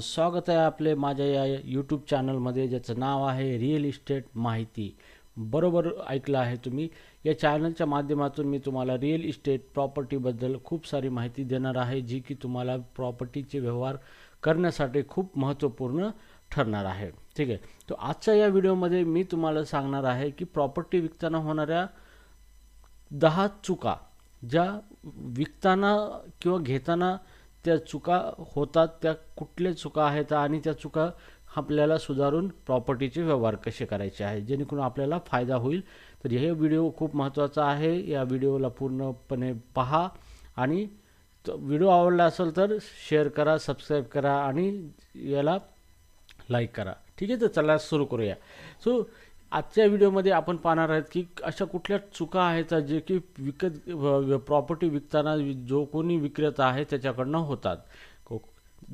स्वागत आहे आपले माझ्या या यूट्यूब चॅनलमध्ये ज्याचं नाव आहे रिअल इस्टेट माहिती बरोबर ऐकलं आहे तुम्ही. या चॅनलच्या माध्यमातून मी तुम्हाला रिअल इस्टेट प्रॉपर्टीबद्दल खूप सारी माहिती देणार आहे जी की तुम्हाला प्रॉपर्टीचे व्यवहार करण्यासाठी खूप महत्त्वपूर्ण ठरणार आहे. ठीक आहे? तर आजच्या या व्हिडिओमध्ये मी तुम्हाला सांगणार आहे की प्रॉपर्टी विकताना होणाऱ्या दहा चुका ज्या विकताना किंवा घेताना त्या चुका होतात त्या कुठल्या चुका आहेत आणि त्या चुका आपल्याला सुधारून प्रॉपर्टीचे व्यवहार कसे करायचे आहे जेणेकरून आपल्याला फायदा होईल. तर हे व्हिडिओ खूप महत्त्वाचा आहे. या व्हिडिओला पूर्णपणे पहा आणि व्हिडिओ आवडला असेल तर शेअर करा सबस्क्राईब करा आणि याला लाईक करा. ठीक आहे तर चला सुरू करूया. सो आजच्या व्हिडिओमध्ये आपण पाहणार आहेत की अशा कुठल्या चुका आहेत जे की विकत प्रॉपर्टी विकताना जो कोणी विक्रेता आहे त्याच्याकडनं होतात.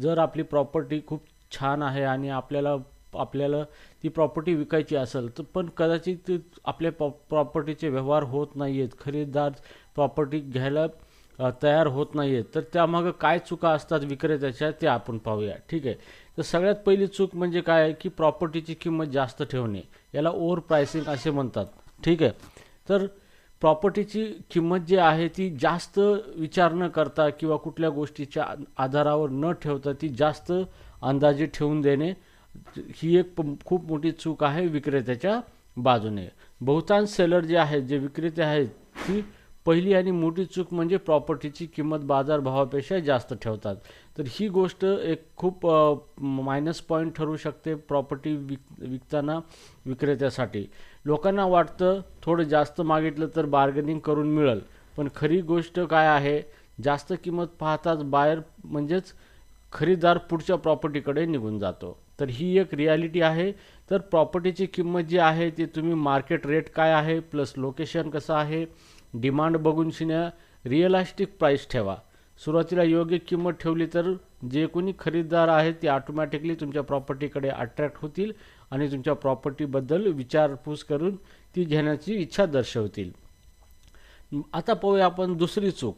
जर आपली प्रॉपर्टी खूप छान आहे आणि आपल्याला आपल्याला ती प्रॉपर्टी विकायची असेल तर पण कदाचित आपल्या प्रॉपर्टीचे व्यवहार होत नाही आहेत खरेदीदार प्रॉपर्टी घ्यायला तयार होत नाही आहेत तर त्यामागं काय चुका असतात विक्रेत्याच्या ते आपण पाहूया. ठीक आहे? तर सगळ्यात पहिली चूक म्हणजे काय? आहे की प्रॉपर्टीची किंमत जास्त ठेवणे. याला ओव्हर प्रायसिंग असे म्हणतात. ठीक आहे? तर प्रॉपर्टीची किंमत जी आहे ती जास्त विचार न करता किंवा कुठल्या गोष्टीच्या आधारावर न ठेवता ती जास्त अंदाजे ठेवून देणे ही एक प- खूप मोठी चूक आहे विक्रेत्याच्या बाजूने. बहुतांश सेलर जे आहेत जे विक्रेते आहेत ती पहिली आणि मोठी चूक म्हणजे प्रॉपर्टीची किंमत बाजारभावापेक्षा जास्त ठेवतात. तर ही गोष्ट एक खूप मायनस पॉईंट ठरू शकते प्रॉपर्टी विक विकताना विक्रेत्यासाठी. लोकांना वाटतं थोडं जास्त मागितलं तर बार्गेनिंग करून मिळेल. पण खरी गोष्ट काय आहे? जास्त किंमत पाहताच बायर म्हणजेच खरीदार पुढच्या प्रॉपर्टीकडे निघून जातो. तर ही एक रियालिटी आहे. तर प्रॉपर्टीची किंमत जी आहे ती तुम्ही मार्केट रेट काय आहे प्लस लोकेशन कसं आहे डिमांड बघून शिन्या रिअलास्टिक प्राईस ठेवा. सुरुवातीला योग्य किंमत ठेवली तर जे कोणी खरेदीदार आहेत ते ऑटोमॅटिकली तुमच्या प्रॉपर्टीकडे अट्रॅक्ट होतील आणि तुमच्या प्रॉपर्टीबद्दल विचारपूस करून ती घेण्याची इच्छा दर्शवतील. आता पाहूया आपण दुसरी चूक.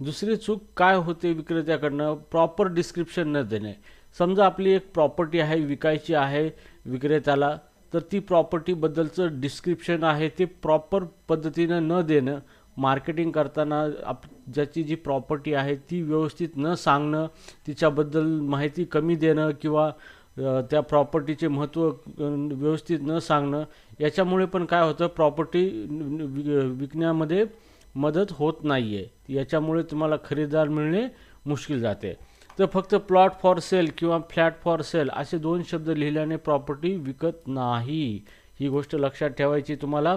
दुसरी चूक काय होते विक्रेत्याकडनं? प्रॉपर डिस्क्रिप्शन न देणे. समजा आपली एक प्रॉपर्टी आहे विकायची आहे विक्रेत्याला. तर ती प्रॉपर्टीबद्दलचं डिस्क्रिप्शन आहे ते प्रॉपर पद्धतीनं न देणं मार्केटिंग करताना आप ज्याची जी प्रॉपर्टी आहे ती व्यवस्थित न सांगणं तिच्याबद्दल माहिती कमी देणं किंवा त्या प्रॉपर्टीचे महत्त्व व्यवस्थित न सांगणं याच्यामुळे पण काय होतं प्रॉपर्टी विकण्यामध्ये मदत होत नाही आहे याच्यामुळे तुम्हाला खरेदीदार मिळणे मुश्किल जाते. तर फक्त प्लॉट फॉर सेल किंवा फ्लॅट फॉर सेल असे दोन शब्द लिहिल्याने प्रॉपर्टी विकत नाही. ही गोष्ट लक्षात ठेवायची तुम्हाला.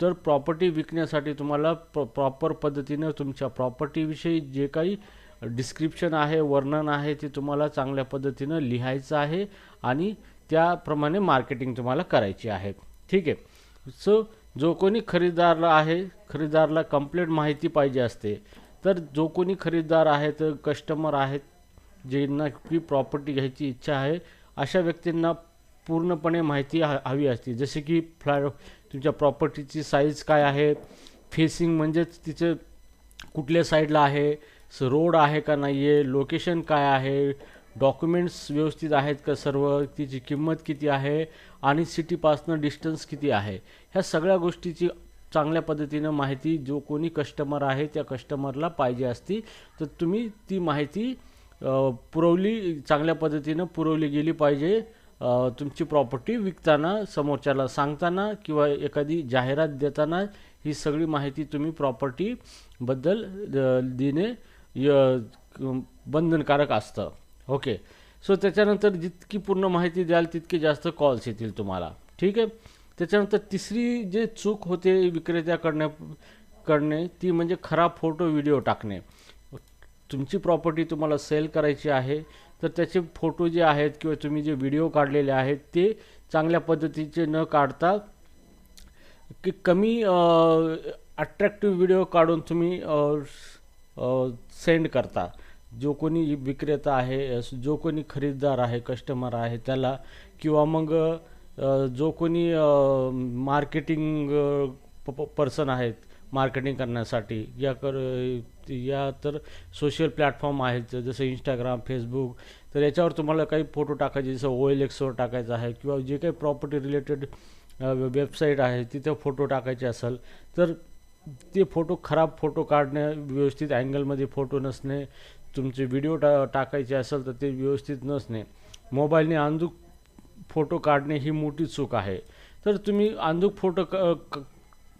तर प्रॉपर्टी विकण्यासाठी तुम्हाला प्र प्रॉपर पद्धतीनं तुमच्या प्रॉपर्टीविषयी जे काही डिस्क्रिप्शन आहे वर्णन आहे ते तुम्हाला चांगल्या पद्धतीनं लिहायचं आहे आणि त्याप्रमाणे मार्केटिंग तुम्हाला करायची आहे. ठीक आहे? सो जो कोणी खरेदीदारला आहे खरेदीदारला कंप्लीट माहिती पाहिजे असते. तर जो कोणी खरेदीदार आहेत कस्टमर आहेत ज्यांना की प्रॉपर्टी घ्यायची इच्छा आहे अशा व्यक्तींना पूर्णपणे माहिती ह हवी असते. जसे की फ्लॅ तुमच्या प्रॉपर्टीची साईज काय आहे फेसिंग म्हणजेच तिचं कुठल्या साईडला आहे स रोड आहे का नाही आहे लोकेशन काय आहे डॉक्युमेंट्स व्यवस्थित आहेत का सर्व तिची किंमत किती आहे आणि सिटीपासनं डिस्टन्स किती आहे. ह्या सगळ्या गोष्टीची चांगल्या पद्धतीनं माहिती जो कोणी कस्टमर आहे त्या कस्टमरला पाहिजे असती तर तुम्ही ती माहिती पुरवली चांगल्या पद्धतीनं पुरवली गेली पाहिजे. तुमची प्रॉपर्टी विकताना समोरच्याला सांगताना किंवा एखादी जाहिरात देताना ही सगळी माहिती तुम्ही प्रॉपर्टीबद्दल देणे य- बंधनकारक असतं. ओके सो त्याच्यानंतर जितकी पूर्ण माहिती द्याल तितके जास्त कॉल्स येतील तुम्हाला. ठीक आहे? त्याच्यानंतर तिसरी जे चूक होते विक्रेत्याकडनं करणे ती म्हणजे खराब फोटो व्हिडिओ टाकणे. तुमची प्रॉपर्टी तुम्हाला सेल करायची आहे तर त्याचे फोटो जे आहेत किंवा तुम्ही जे व्हिडिओ काढलेले आहेत ते चांगल्या पद्धतीचे न काढता की कमी अट्रॅक्टिव्ह व्हिडिओ काढून तुम्ही सेंड करता. जो कोणी विक्रेता आहे जो कोणी खरेदीदार आहे कस्टमर आहे त्याला किंवा मग जो कोणी मार्केटिंग पर्सन आहेत मार्केटिंग करण्यासाठी या कर या तर सोशल प्लॅटफॉर्म आहेत जसं इंस्टाग्राम फेसबुक तर याच्यावर तुम्हाला काही फोटो टाकायचे जसं ओ एल एक्सवर टाकायचं आहे किंवा जे काही प्रॉपर्टी रिलेटेड वेबसाईट आहे तिथे फोटो टाकायचे असेल तर ते फोटो खराब फोटो काढणे व्यवस्थित अँगलमध्ये फोटो नसणे तुमचे व्हिडिओ टा टाकायचे असेल तर ते व्यवस्थित नसणे. मोबाईलने अंधूक फोटो काढणे ही मोठी चूक आहे. तर तुम्ही अंधूक फोटो क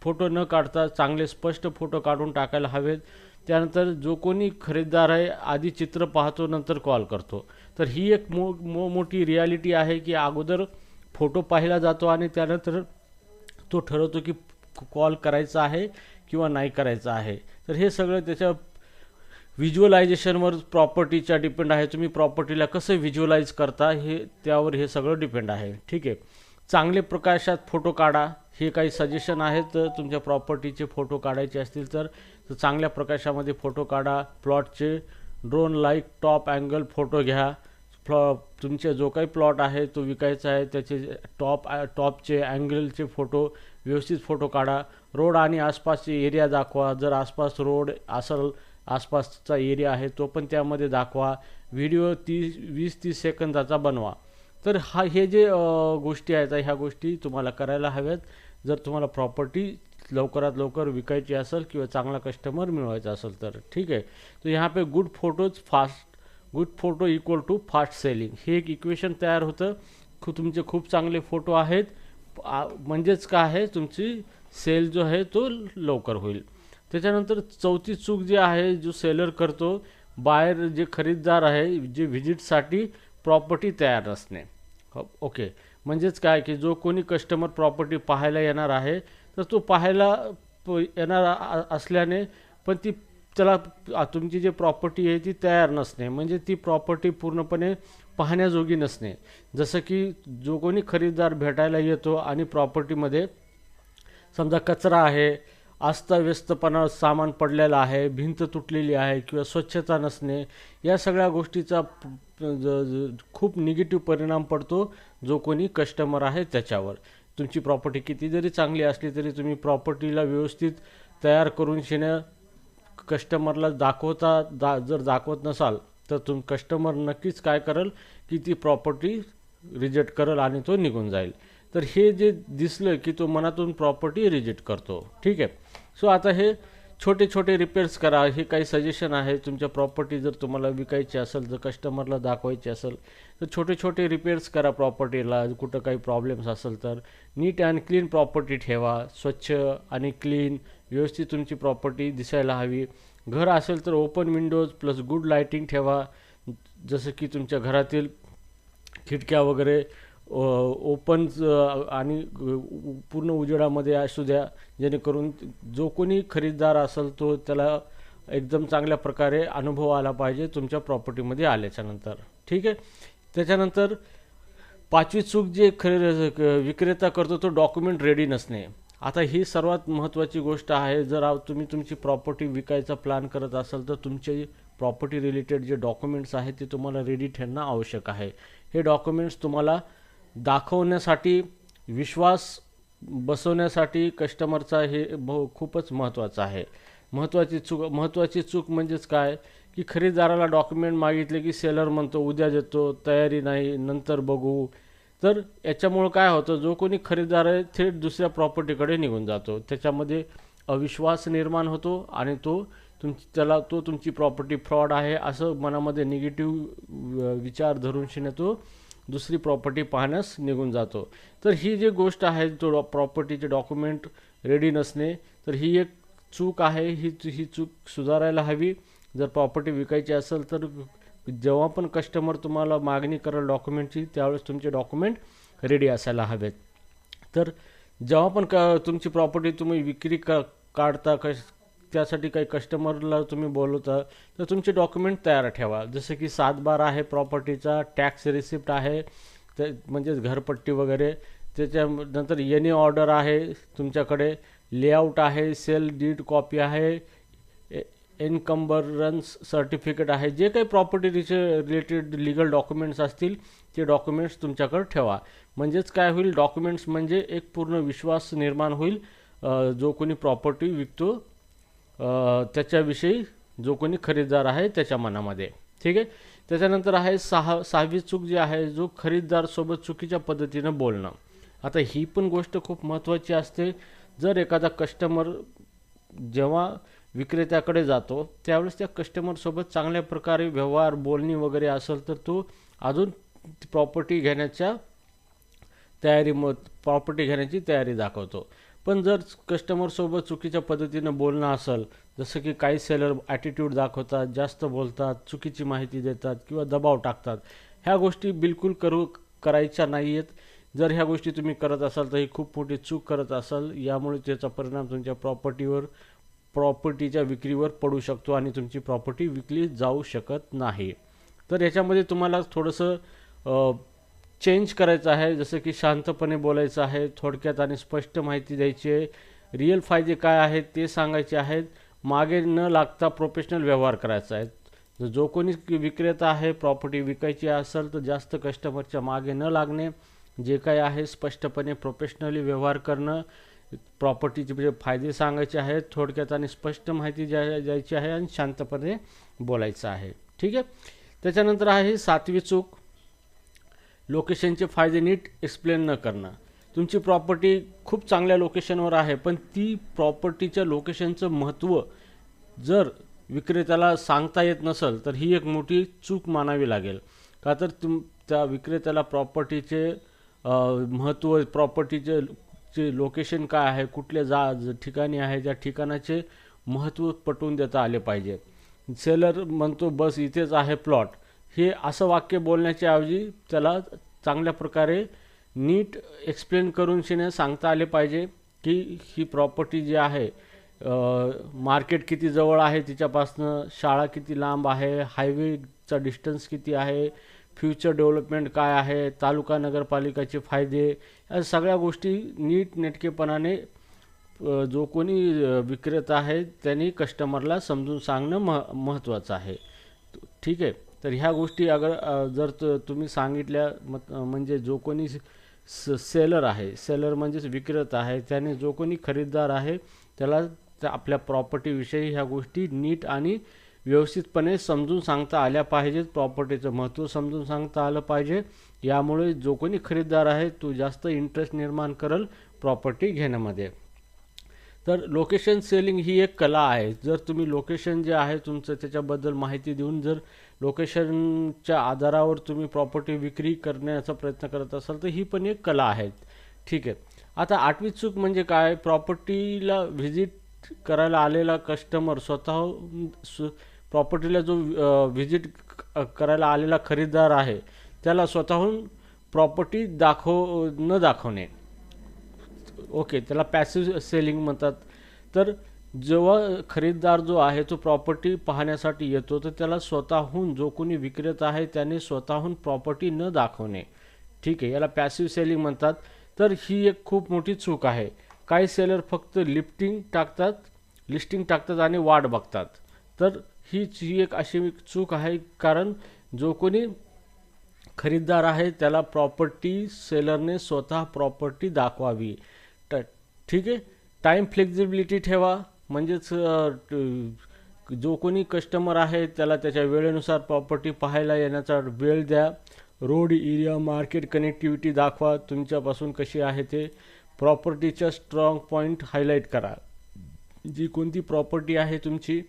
फोटो न काढता चांगले स्पष्ट फोटो काढून टाकायला हवेत. त्यानंतर जो कोणी खरेदीदार आहे आधी चित्र पाहतो नंतर कॉल करतो. तर ही एक मो मो मोठी रियालिटी आहे की अगोदर फोटो पाहिला जातो आणि त्यानंतर तो ठरवतो की कॉल करायचा आहे किंवा नाही करायचा आहे. तर हे सगळं त्याच्या व्हिज्युअलायझेशनवर प्रॉपर्टीच्या डिपेंड आहे. तुम्ही प्रॉपर्टीला कसं व्हिज्युअलाइज करता हे त्यावर हे सगळं डिपेंड आहे. ठीक आहे. चांगले प्रकाशात फोटो काढा. हे काही सजेशन आहेत तुमच्या प्रॉपर्टीचे फोटो काढायचे असतील तर तर चांगल्या प्रकाशामध्ये फोटो काढा प्लॉटचे drone like top angle photo घ्या. फ्लॉ तुमचे जो काही प्लॉट आहे तो विकायचा आहे त्याचे टॉप टॉपचे अँगलचे फोटो व्यवस्थित फोटो काढा. रोड आणि आसपासचे एरिया दाखवा. जर आसपास रोड असेल आसपासचा एरिया आहे तो पण त्यामध्ये दाखवा. व्हिडिओ तीस वीस तीस सेकंदाचा बनवा. तर हा हे जे गोष्टी आहेत ह्या गोष्टी तुम्हाला करायला हव्यात. जर तुम्हाला प्रॉपर्टी लवकरात लवकर विकायची असेल किंवा चांगला कस्टमर मिळवायचा असेल तर. ठीक आहे? तर ह्या पे good photos fast good photo equal to fast selling हे एक इक्वेशन तयार होतं. खू तुमचे खूप चांगले फोटो आहेत. म्हणजेच काय आहे? तुमची सेल जो आहे तो लवकर होईल. त्याच्यानंतर चौथी चूक जी आहे जो सेलर करतो बाहेर जे खरीददार आहे जे व्हिजिटसाठी प्रॉपर्टी तयार असणे. हो, ओके म्हणजेच काय? की जो कोणी कस्टमर प्रॉपर्टी पाहायला येणार आहे तर तो पाहायला येणार असल्याने पण ती त्याला तुमची जी प्रॉपर्टी आहे ती तयार नसणे. म्हणजे ती प्रॉपर्टी पूर्णपणे पाहण्याजोगी नसणे. जसं की जो कोणी खरेदीदार भेटायला येतो आणि प्रॉपर्टीमध्ये समजा कचरा आहे अस्ताव्यस्तपणा सामान पडलेलं आहे भिंत तुटलेली आहे किंवा स्वच्छता नसणे या सगळ्या गोष्टीचा खूप निगेटिव्ह परिणाम पडतो जो कोणी कस्टमर आहे त्याच्यावर. तुमची प्रॉपर्टी किती जरी चांगली असली तरी तुम्ही प्रॉपर्टीला व्यवस्थित तयार करून शेण्या कस्टमरला दाखवता दा जर दाखवत नसाल तर तुम कस्टमर नक्कीच काय करेल की ती प्रॉपर्टी रिजेक्ट करेल आणि तो निघून जाईल. तर हे जे दिसलं की तो मनातून प्रॉपर्टी रिजेक्ट करतो. ठीक आहे? सो आता हे छोटे छोटे रिपेअर्स करा. हे काही सजेशन आहे. तुमच्या प्रॉपर्टी जर तुम्हाला विकायची असेल जर कस्टमरला दाखवायची असेल तर छोटे छोटे रिपेअर्स करा प्रॉपर्टीला कुठं काही प्रॉब्लेम्स असेल तर नीट अँड क्लीन प्रॉपर्टी ठेवा. स्वच्छ आणि क्लीन व्यवस्थित तुमची प्रॉपर्टी दिसायला हवी. घर असेल तर open windows plus good lighting ठेवा. जसं की तुमच्या घरातील खिडक्या वगैरे ओपन आणि पूर्ण उजेडामध्ये असू द्या जेणेकरून जो कोणी खरीददार असेल तो त्याला एकदम चांगल्या प्रकारे अनुभव आला पाहिजे तुमच्या प्रॉपर्टीमध्ये आल्याच्यानंतर ठीक आहे? त्याच्यानंतर पाचवी चूक जे खरे विक्रेता करतो तो डॉक्युमेंट रेडी नसणे. आता ही सर्वात महत्त्वाची गोष्ट आहे जर तुम्ही तुमची प्रॉपर्टी विकायचा प्लॅन करत असाल तर तुमचे प्रॉपर्टी रिलेटेड जे डॉक्युमेंट्स आहेत ते तुम्हाला रेडी ठेवणं आवश्यक आहे. हे डॉक्युमेंट्स तुम्हाला दाखवण्यासाठी विश्वास बसवण्यासाठी कस्टमरचा हे बहु खूपच महत्त्वाचं आहे. महत्त्वाची चूक महत्त्वाची चूक म्हणजेच काय? की खरेदीदाराला डॉक्युमेंट मागितले की सेलर म्हणतो उद्या देतो तयारी नाही नंतर बघू. तर याच्यामुळं काय होतं? जो कोणी खरेदीदार आहे थेट दुसऱ्या प्रॉपर्टीकडे निघून जातो. त्याच्यामध्ये अविश्वास निर्माण होतो आणि तो तुमची त्याला तो तुमची प्रॉपर्टी फ्रॉड आहे असं मनामध्ये निगेटिव्ह विचार धरून शिने तो दुसरी प्रॉपर्टी पाहण्यास निघून जातो. तर ही जी गोष्ट आहे तो प्रॉपर्टीचे डॉक्युमेंट रेडी नसणे तर ही एक चूक आहे. ही ही चूक सुधारायला हवी. जर प्रॉपर्टी विकायची असेल तर जेव्हा पण कस्टमर तुम्हाला मागणी करेल डॉक्युमेंटची त्यावेळेस तुमचे डॉक्युमेंट रेडी असायला हवेत. तर जेव्हा पण क तुमची प्रॉपर्टी तुम्ही विक्री क काढता कश त्यासाठी काही कस्टमरला तुम्ही बोलवता तर तुमचे डॉक्युमेंट तयार ठेवा. जसं की सातबार आहे प्रॉपर्टीचा टॅक्स रिसिप्ट आहे ते म्हणजेच घरपट्टी वगैरे. त्याच्यानंतर एनी ऑर्डर आहे तुमच्याकडे लेआउट आहे सेल डीड कॉपी आहे इन्कम्बरन्स सर्टिफिकेट आहे. जे काही प्रॉपर्टीचे रिलेटेड लिगल डॉक्युमेंट्स असतील ते डॉक्युमेंट्स तुमच्याकडे ठेवा. म्हणजेच काय होईल डॉक्युमेंट्स म्हणजे एक पूर्ण विश्वास निर्माण होईल जो कोणी प्रॉपर्टी विकतो त्याच्याविषयी जो कोणी खरेदीदार आहे त्याच्या मनामध्ये. ठीक आहे? त्याच्यानंतर आहे सहा सहावी चूक जी आहे जो खरीददारसोबत चुकीच्या पद्धतीनं बोलणं. आता ही पण गोष्ट खूप महत्त्वाची असते. जर एखादा कस्टमर जेव्हा विक्रेत्याकडे जातो त्यावेळेस त्या कस्टमरसोबत चांगल्या प्रकारे व्यवहार बोलणी वगैरे असेल तर तो अजून प्रॉपर्टी घेण्याच्या तयारी म प्रॉपर्टी घेण्याची तयारी दाखवतो. पण जर कस्टमरसोबत चुकीच्या पद्धतीनं बोलणं असेल जसं की काही सेलर ॲटिट्यूड दाखवतात जास्त बोलतात चुकीची माहिती देतात किंवा दबाव टाकतात ह्या गोष्टी बिलकुल करू करायच्या नाही आहेत जर ह्या गोष्टी तुम्ही करत असाल तर ही खूप मोठी चूक करत असाल. यामुळे त्याचा परिणाम तुमच्या प्रॉपर्टीवर प्रॉपर्टीच्या विक्रीवर पडू शकतो आणि तुमची प्रॉपर्टी विकली जाऊ शकत नाही. तर याच्यामध्ये तुम्हाला थोडंसं चेंज करायचं आहे जसं की शांतपणे बोलायचं आहे थोडक्यात आणि स्पष्ट माहिती द्यायची आहे. रिअल फायदे काय आहेत ते सांगायचे आहेत. मागे न लागता प्रोफेशनल व्यवहार करायचा आहे. जो कोणी विक्रेता आहे प्रॉपर्टी विकायची असेल तर जास्त कस्टमरच्या मागे न लागणे जे काय आहे स्पष्टपणे प्रोफेशनली व्यवहार करणं प्रॉपर्टीचे म्हणजे फायदे सांगायचे आहेत थोडक्यात आणि स्पष्ट माहिती द्या द्यायची आहे आणि शांतपणे बोलायचं आहे. ठीक आहे? त्याच्यानंतर आहे सातवी चूक. लोकेशनचे फायदे नीट एक्सप्लेन न करणं. तुमची प्रॉपर्टी खूप चांगल्या लोकेशनवर आहे पण ती प्रॉपर्टीच्या लोकेशनचं महत्त्व जर विक्रेत्याला सांगता येत नसेल तर ही एक मोठी चूक मानावी लागेल. का तर तुम त्या विक्रेत्याला प्रॉपर्टीचे महत्त्व प्रॉपर्टीचे चे लोकेशन काय आहे कुठल्या जा ठिकाणी आहे त्या ठिकाणाचे महत्त्व पटवून देता आले पाहिजे. सेलर म्हणतो बस इथेच आहे प्लॉट हे असं वाक्य बोलण्याच्या ऐवजी त्याला चांगल्या प्रकारे नीट एक्सप्लेन करून शिने सांगता आले पाहिजे की ही प्रॉपर्टी जी आहे मार्केट किती जवळ आहे तिच्यापासनं शाळा किती लांब आहे हायवेचा डिस्टन्स किती आहे फ्युचर डेव्हलपमेंट काय आहे तालुका नगरपालिकाचे फायदे या सगळ्या गोष्टी नीट नेटकेपणाने जो कोणी विक्रेता आहे त्यांनी कस्टमरला समजून सांगणं मह महत्त्वाचं आहे. ठीक आहे? तर ह्या गोष्टी अगर जर तुम्ही सांगितल्या म्हणजे जो कोणी स सेलर आहे सेलर म्हणजेच विक्रेता आहे त्याने जो कोणी खरीददार आहे त्याला त्या आपल्या प्रॉपर्टीविषयी ह्या गोष्टी नीट आणि व्यवस्थितपणे समजून सांगता आल्या पाहिजेत. प्रॉपर्टीचं महत्त्व समजून सांगता आलं पाहिजे. यामुळे जो कोणी खरीददार आहे तो जास्त इंटरेस्ट निर्माण करेल प्रॉपर्टी घेण्यामध्ये. तर लोकेशन सेलिंग ही एक कला आहे. जर तुम्ही लोकेशन जे आहे तुमचं त्याच्याबद्दल माहिती देऊन जर लोकेशनच्या आधारावर तुम्ही प्रॉपर्टी विक्री करण्याचा प्रयत्न करत असाल तर ही पण एक कला आहे. ठीक आहे. आता आठवी चूक म्हणजे काय? प्रॉपर्टीला व्हिजिट करायला आलेला कस्टमर स्वतः सु प्रॉपर्टीला जो व्हिजिट करायला आलेला खरेदीदार आहे त्याला स्वतःहून प्रॉपर्टी दाखव न दाखवणे. ओके त्याला पॅसिव्ह सेलिंग म्हणतात. तर जेव्हा खरेदीदार जो आहे तो प्रॉपर्टी पाहण्यासाठी येतो तर त्याला स्वतःहून जो कोणी विक्रेता आहे त्याने स्वतःहून प्रॉपर्टी न दाखवणे. ठीक आहे याला पॅसिव्ह सेलिंग म्हणतात. तर ही एक खूप मोठी चूक आहे. काही सेलर फक्त लिफ्टिंग टाकतात लिस्टिंग टाकतात आणि वाट बघतात. तर हीच ही एक अशी चूक आहे कारण जो कोणी खरीददार आहे त्याला प्रॉपर्टी सेलरने स्वतः प्रॉपर्टी दाखवावी. ठीक आहे? टाईम फ्लेक्झिबिलिटी ठेवा. म्हणजेच जो कोणी कस्टमर आहे त्याला त्याच्या वेळेनुसार प्रॉपर्टी पाहायला येण्याचा वेळ द्या. रोड एरिया मार्केट कनेक्टिव्हिटी दाखवा. तुमच्यापासून कशी आहे ते प्रॉपर्टीच्या स्ट्रॉंग पॉईंट हायलाईट करा. जी कोणती प्रॉपर्टी आहे तुमची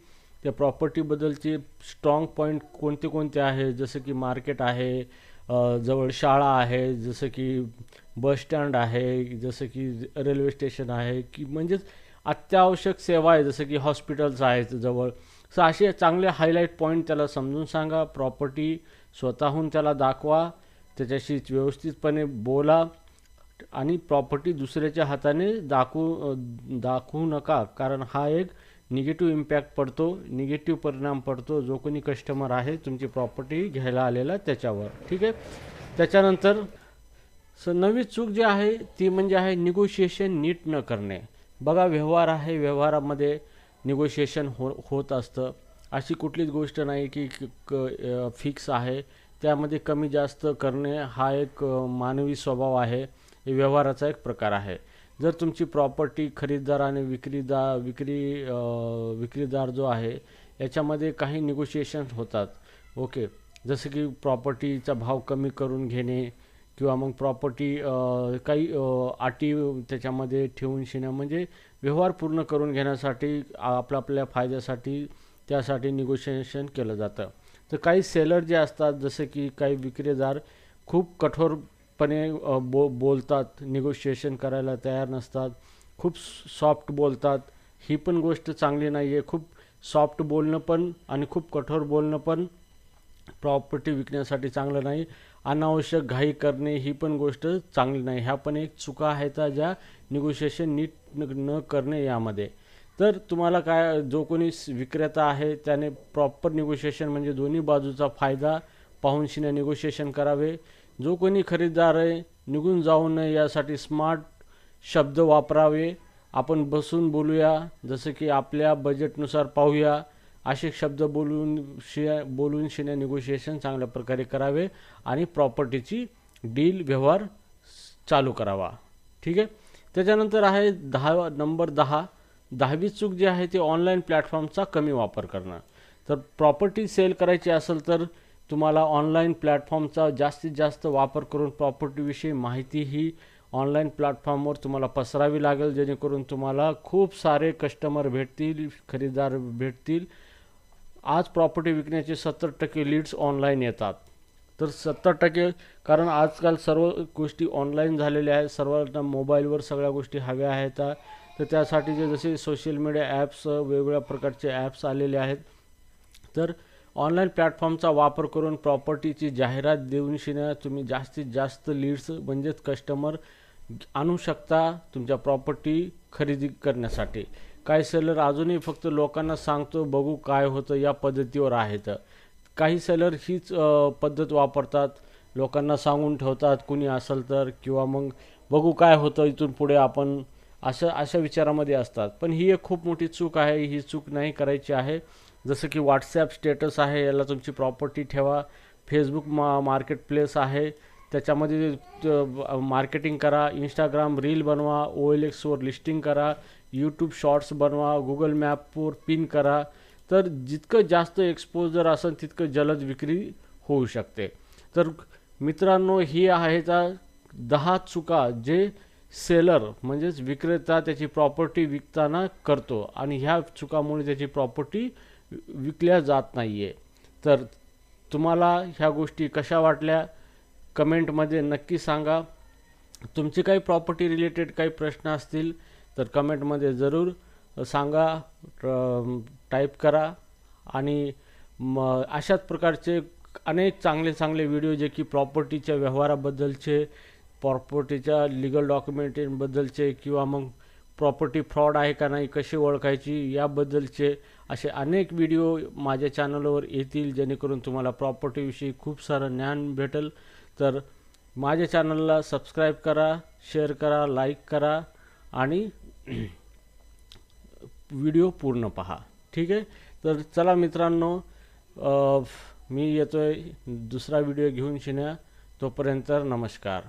त्या प्रॉपर्टीबद्दलचे स्ट्रॉंग पॉईंट कोणते कोणते आहे? जसं की मार्केट आहे जवळ शाळा आहे जसं की बस स्टँड आहे जसं की रेल्वे स्टेशन आहे की म्हणजेच अत्यावश्यक सेवा आहे जसं की हॉस्पिटल्स आहेत जवळ. सो असे चांगले हायलाईट पॉईंट त्याला समजून सांगा प्रॉपर्टी स्वतःहून त्याला दाखवा त्याच्याशी व्यवस्थितपणे बोला आणि प्रॉपर्टी दुसऱ्याच्या हाताने दाखवू दाखवू नका कारण हा एक निगेटिव्ह इम्पॅक्ट पडतो निगेटिव्ह परिणाम पडतो. जो कोणी कस्टमर आहे तुमची प्रॉपर्टी घ्यायला आलेला त्याच्यावर. ठीक आहे? त्याच्यानंतर स नवी चूक जी आहे ती म्हणजे आहे निगोशिएशन नीट न करणे. बघा व्यवहार आहे व्यवहारामध्ये निगोशिएशन हो होत असतं. अशी कुठलीच गोष्ट नाही की फिक्स आहे. त्यामध्ये कमी जास्त करणे हा एक मानवी स्वभाव आहे. व्यवहाराचा एक प्रकार आहे. जर तुमची प्रॉपर्टी खरीददार आणि विक्रीदार विक्री विक्रीदार जो आहे याच्यामध्ये काही निगोशिएशन होतात. ओके जसं की प्रॉपर्टीचा भाव कमी करून घेणे किंवा मग प्रॉपर्टी काही अटी त्याच्यामध्ये ठेवून शिणं म्हणजे व्यवहार पूर्ण करून घेण्यासाठी आपल्या आपल्या फायद्यासाठी त्यासाठी निगोशिएशन केलं जातं. तर काही सेलर जे असतात जसे की काही विक्रेदार खूप कठोरपणे बो बोलतात निगोशिएशन करायला तयार नसतात खूप सॉफ्ट बोलतात. ही पण गोष्ट चांगली नाही आहे खूप सॉफ्ट बोलणं पण आणि खूप कठोर बोलणं पण प्रॉपर्टी विकण्यासाठी चांगलं नाही. अनावश्यक घाई करणे ही पण गोष्ट चांगली नाही. ह्या पण एक चुका आहेत ज्या निगोशिएशन नीट न करणे यामध्ये. तर तुम्हाला काय जो कोणी विक्रेता आहे त्याने प्रॉपर निगोशिएशन म्हणजे दोन्ही बाजूचा फायदा पाहून शिने निगोशिएशन करावे. जो कोणी खरेदीदार आहे निघून जाऊ नये यासाठी स्मार्ट शब्द वापरावे. आपण बसून बोलूया जसं की आपल्या बजेटनुसार पाहूया. असे शब्द बोलून शिया बोलून शिण्या निगोशिएशन चांगल्या प्रकारे करावे आणि प्रॉपर्टीची डील व्यवहार चालू करावा. ठीक आहे? त्याच्यानंतर आहे दहा नंबर दहा. दहावी चूक जी आहे ती ऑनलाईन प्लॅटफॉर्मचा कमी वापर करणं. तर प्रॉपर्टी सेल करायची असेल तर तुम्हाला ऑनलाईन प्लॅटफॉर्मचा जास्तीत जास्त वापर करून प्रॉपर्टीविषयी माहिती ही ऑनलाईन प्लॅटफॉर्मवर तुम्हाला पसरावी लागेल जेणेकरून तुम्हाला खूप सारे कस्टमर भेटतील खरेदीदार भेटतील. आज प्रॉपर्टी विकण्याचे सत्तर टक्के लीड्स ऑनलाईन येतात. तर सत्तर टक्के कारण आजकाल सर्व गोष्टी ऑनलाईन झालेल्या आहेत. सर्वांना मोबाईलवर सगळ्या गोष्टी हव्या आहेत. तर त्यासाठी जे जसे सोशल मीडिया ॲप्स वेगवेगळ्या प्रकारचे ॲप्स आलेले आहेत. तर ऑनलाईन प्लॅटफॉर्मचा वापर करून प्रॉपर्टीची जाहिरात देऊन शिना तुम्ही जास्तीत जास्त लीड्स म्हणजेच कस्टमर आणू शकता तुमच्या प्रॉपर्टी खरेदी करण्यासाठी. काही सेलर अजूनही फक्त लोकांना सांगतो बघू काय होतं या पद्धतीवर आहेत. काही सेलर हीच पद्धत वापरतात लोकांना सांगून ठेवतात कुणी असेल तर किंवा मग बघू काय होतं इथून पुढे आपण असं अशा विचारामध्ये असतात. पण ही एक खूप मोठी चूक आहे ही चूक नाही करायची आहे. जसं की व्हॉट्सॲप स्टेटस आहे याला तुमची प्रॉपर्टी ठेवा. फेसबुक मा मार्केट प्लेस आहे. त्याच्यामध्ये मार्केटिंग करा. इंस्टाग्राम रील बनवा. ओ एल एक्सवर लिस्टिंग करा. यूट्यूब शॉर्ट्स बनवा गुगल मॅपवर पिन करा. तर जितकं जास्त एक्सपोजर असेल तितकं जलद विक्री होऊ शकते. तर मित्रांनो ही आहे त्या दहा चुका जे सेलर म्हणजेच विक्रेता त्याची प्रॉपर्टी विकताना करतो आणि ह्या चुकामुळे त्याची प्रॉपर्टी विकल्या जात नाही आहे तर तुम्हाला ह्या गोष्टी कशा वाटल्या? कमेंटमध्ये नक्की सांगा. तुमचे काही प्रॉपर्टी रिलेटेड काही प्रश्न असतील तर कमेंटमध्ये जरूर सांगा टाईप करा आणि म अशाच प्रकारचे अनेक चांगले चांगले व्हिडिओ जे की प्रॉपर्टीच्या व्यवहाराबद्दलचे प्रॉपर्टीच्या लिगल डॉक्युमेंटेबद्दलचे किंवा मग प्रॉपर्टी फ्रॉड आहे का नाही कशी ओळखायची याबद्दलचे असे अनेक व्हिडिओ माझ्या चॅनलवर येतील जेणेकरून तुम्हाला प्रॉपर्टीविषयी खूप सारं ज्ञान भेटेल. तर माझ्या चॅनलला सबस्क्राईब करा शेअर करा लाईक करा आणि व्हिडिओ पूर्ण पहा. ठीक आहे? तर चला मित्रांनो मी येतो आहे दुसरा व्हिडिओ घेऊन शिन्या. तोपर्यंत नमस्कार.